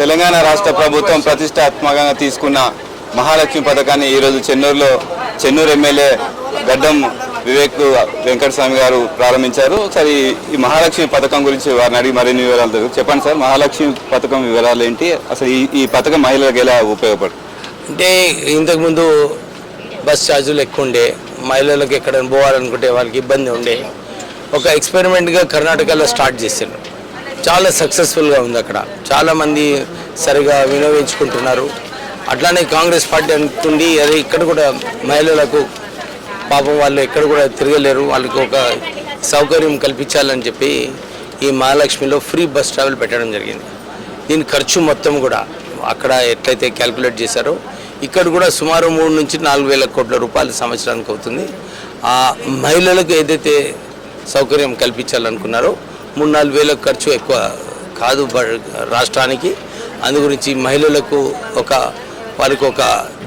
తెలంగాణ రాష్ట్ర ప్రభుత్వం ప్రతిష్టాత్మకంగా తీసుకున్న మహాలక్ష్మి పథకాన్ని ఈరోజు చెన్నూరులో చెన్నూరు ఎమ్మెల్యే గడ్డం వివేక్ వెంకటస్వామి గారు ప్రారంభించారు. ఒకసారి ఈ మహాలక్ష్మి పథకం గురించి వారిని అడిగి మరిన్ని వివరాలు చెప్పండి సార్ మహాలక్ష్మి పథకం వివరాలు ఏంటి? అసలు ఈ ఈ పథకం మహిళలకు ఎలా ఉపయోగపడుతుంది అంటే ఇంతకుముందు బస్ ఛార్జీలు ఎక్కువ ఉండే మహిళలకు ఎక్కడైనా పోవాలనుకుంటే వాళ్ళకి ఇబ్బంది ఉండే. ఒక ఎక్స్పెరిమెంట్గా కర్ణాటకలో స్టార్ట్ చేశారు చాలా సక్సెస్ఫుల్గా ఉంది అక్కడ. చాలామంది సరిగా వినియోగించుకుంటున్నారు. అట్లానే కాంగ్రెస్ పార్టీ అనుకుంది అదే ఇక్కడ కూడా మహిళలకు పాపం వాళ్ళు ఎక్కడ కూడా తిరగలేరు. వాళ్ళకి ఒక సౌకర్యం కల్పించాలని చెప్పి ఈ మహాలక్ష్మిలో ఫ్రీ బస్ ట్రావెల్ పెట్టడం జరిగింది. దీని ఖర్చు మొత్తం కూడా అక్కడ ఎట్లయితే క్యాల్కులేట్ చేశారో ఇక్కడ కూడా సుమారు మూడు నుంచి నాలుగు వేల కోట్ల రూపాయలు సంవత్సరానికి అవుతుంది. ఆ మహిళలకు ఏదైతే సౌకర్యం కల్పించాలనుకున్నారో మూడు నాలుగు వేల ఖర్చు ఎక్కువ కాదు రాష్ట్రానికి. అందు గురించి మహిళలకు ఒక వాళ్ళకు ఒక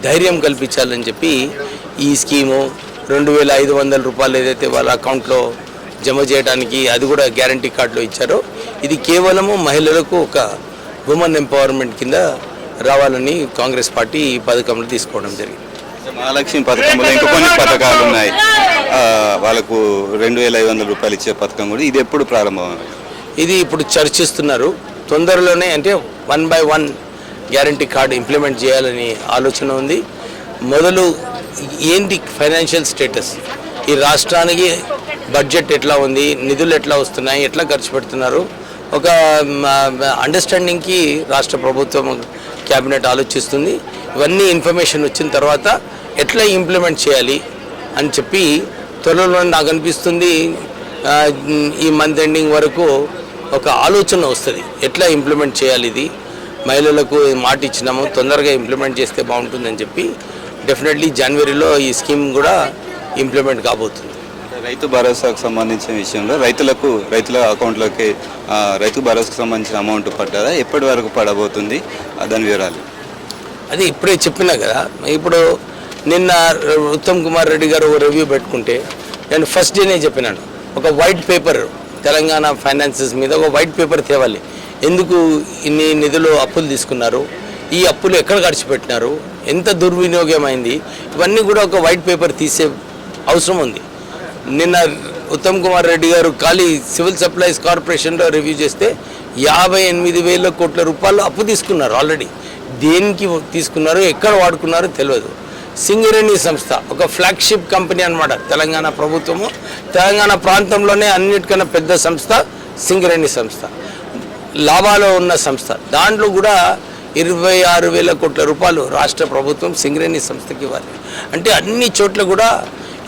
ధైర్యం కల్పించాలని చెప్పి ఈ స్కీము రెండు వేల ఐదు వందల రూపాయలు ఏదైతే వాళ్ళ అకౌంట్లో జమ చేయడానికి అది కూడా గ్యారంటీ కార్డులో ఇచ్చారో ఇది కేవలము మహిళలకు ఒక ఉమెన్ ఎంపవర్మెంట్ కింద రావాలని కాంగ్రెస్ పార్టీ ఈ పథకంలో తీసుకోవడం జరిగింది. మహాలక్ష్మి పథకంలో ఇంకా కొన్ని పథకాలు ఉన్నాయి. వాళ్ళకు రెండు వేల ఐదు వందల రూపాయలు ఇచ్చే పథకం కూడా ఇది ఎప్పుడు ప్రారంభం ఇది ఇప్పుడు చర్చిస్తున్నారు. తొందరలోనే అంటే one by one guarantee card implement చేయాలని ఆలోచన ఉంది. మొదలు ఏంటి ఫైనాన్షియల్ స్టేటస్? ఈ రాష్ట్రానికి బడ్జెట్ ఎట్లా ఉంది? నిధులు ఎట్లా వస్తున్నాయి? ఎట్లా ఖర్చు పెడుతున్నారు? ఒక అండర్స్టాండింగ్కి రాష్ట్ర ప్రభుత్వం క్యాబినెట్ ఆలోచిస్తుంది. ఇవన్నీ ఇన్ఫర్మేషన్ వచ్చిన తర్వాత ఎట్లా ఇంప్లిమెంట్ చేయాలి అని చెప్పి త్వరలో నాకు అనిపిస్తుంది ఈ మంత్ ఎండింగ్ వరకు ఒక ఆలోచన వస్తుంది. ఎట్లా ఇంప్లిమెంట్ చేయాలి ఇది? మహిళలకు మాట ఇచ్చినాము తొందరగా ఇంప్లిమెంట్ చేస్తే బాగుంటుందని చెప్పి డెఫినెట్లీ జనవరిలో ఈ స్కీమ్ కూడా ఇంప్లిమెంట్ కాబోతుంది. రైతు భరోసాకు సంబంధించిన విషయంలో రైతులకు రైతుల అకౌంట్లోకి రైతు భరోసాకు సంబంధించిన అమౌంట్ పడ్డదా? ఎప్పటి వరకు పడబోతుంది? దాని వివరాలు. అది ఇప్పుడే చెప్పినా కదా ఇప్పుడు నిన్న ఉత్తమ్ కుమార్ రెడ్డి గారు ఒక రివ్యూ పెట్టుకుంటే నేను ఫస్ట్ డేనే చెప్పినాను. ఒక వైట్ పేపర్ తెలంగాణ ఫైనాన్సెస్ మీద ఒక వైట్ పేపర్ తేవాలి. ఎందుకు ఇన్ని నిధులు అప్పులు తీసుకున్నారు? ఈ అప్పులు ఎక్కడ ఖర్చు పెట్టినారు ఎంత దుర్వినియోగమైంది? ఇవన్నీ కూడా ఒక వైట్ పేపర్ తీసే అవసరం ఉంది. నిన్న ఉత్తమ్ కుమార్ రెడ్డి గారు ఖాళీ సివిల్ సప్లైస్ కార్పొరేషన్లో రివ్యూ చేస్తే యాభై ఎనిమిది వేల కోట్ల రూపాయలు అప్పు తీసుకున్నారు ఆల్రెడీ. దేనికి తీసుకున్నారు ఎక్కడ వాడుకున్నారో తెలియదు. సింగరేణి సంస్థ ఒక ఫ్లాగ్షిప్ కంపెనీ అన్నమాట. తెలంగాణ ప్రభుత్వము తెలంగాణ ప్రాంతంలోనే అన్నిటికన్నా పెద్ద సంస్థ సింగరేణి సంస్థ. లాభాలు ఉన్న సంస్థ. దాంట్లో కూడా ఇరవై ఆరు వేల కోట్ల రూపాయలు రాష్ట్ర ప్రభుత్వం సింగరేణి సంస్థకి ఇవ్వాలి. అంటే అన్ని చోట్ల కూడా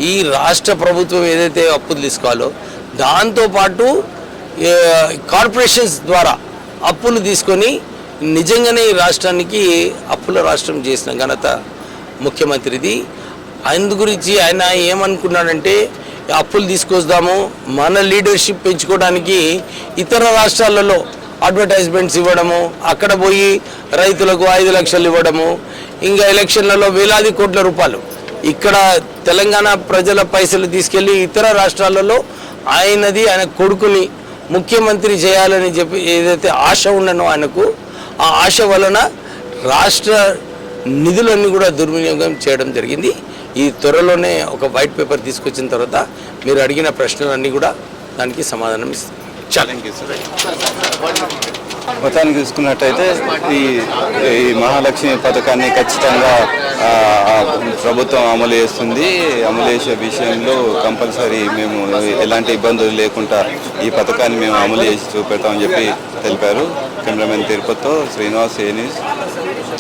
ఈ రాష్ట్ర ప్రభుత్వం ఏదైతే అప్పులు తీసుకోవాలో దాంతోపాటు కార్పొరేషన్స్ ద్వారా అప్పులు తీసుకొని నిజంగానే ఈ రాష్ట్రానికి అప్పుల రాష్ట్రం చేసిన ఘనత ముఖ్యమంత్రిది. అందు గురించి ఆయన ఏమనుకున్నాడంటే అప్పులు తీసుకొస్తాము మన లీడర్షిప్ పెంచుకోవడానికి ఇతర రాష్ట్రాలలో అడ్వర్టైజ్మెంట్స్ ఇవ్వడము అక్కడ పోయి రైతులకు ఐదు లక్షలు ఇవ్వడము ఇంకా ఎలక్షన్లలో వేలాది కోట్ల రూపాయలు. ఇక్కడ తెలంగాణ ప్రజల పైసలు తీసుకెళ్ళి ఇతర రాష్ట్రాలలో ఆయనది ఆయన కొడుకుని ముఖ్యమంత్రి చేయాలని చెప్పి ఏదైతే ఆశ ఉండనో ఆయనకు ఆ ఆశ వలన రాష్ట్ర నిధులన్నీ కూడా దుర్వినియోగం చేయడం జరిగింది. ఈ త్వరలోనే ఒక వైట్ పేపర్ తీసుకొచ్చిన తర్వాత మీరు అడిగిన ప్రశ్నలన్నీ కూడా దానికి సమాధానం ఇస్తాం. మొత్తానికి చూసుకున్నట్టయితే ఈ ఈ మహాలక్ష్మి పథకాన్ని ఖచ్చితంగా ప్రభుత్వం అమలు చేస్తుంది. అమలు చేసే విషయంలో కంపల్సరీ మేము ఎలాంటి ఇబ్బందులు లేకుండా ఈ పథకాన్ని మేము అమలు చేసి చూపెడతామని చెప్పి తెలిపారు. కెమెరామెన్ తిరుపతితో శ్రీనివాస్ ఏ న్యూస్?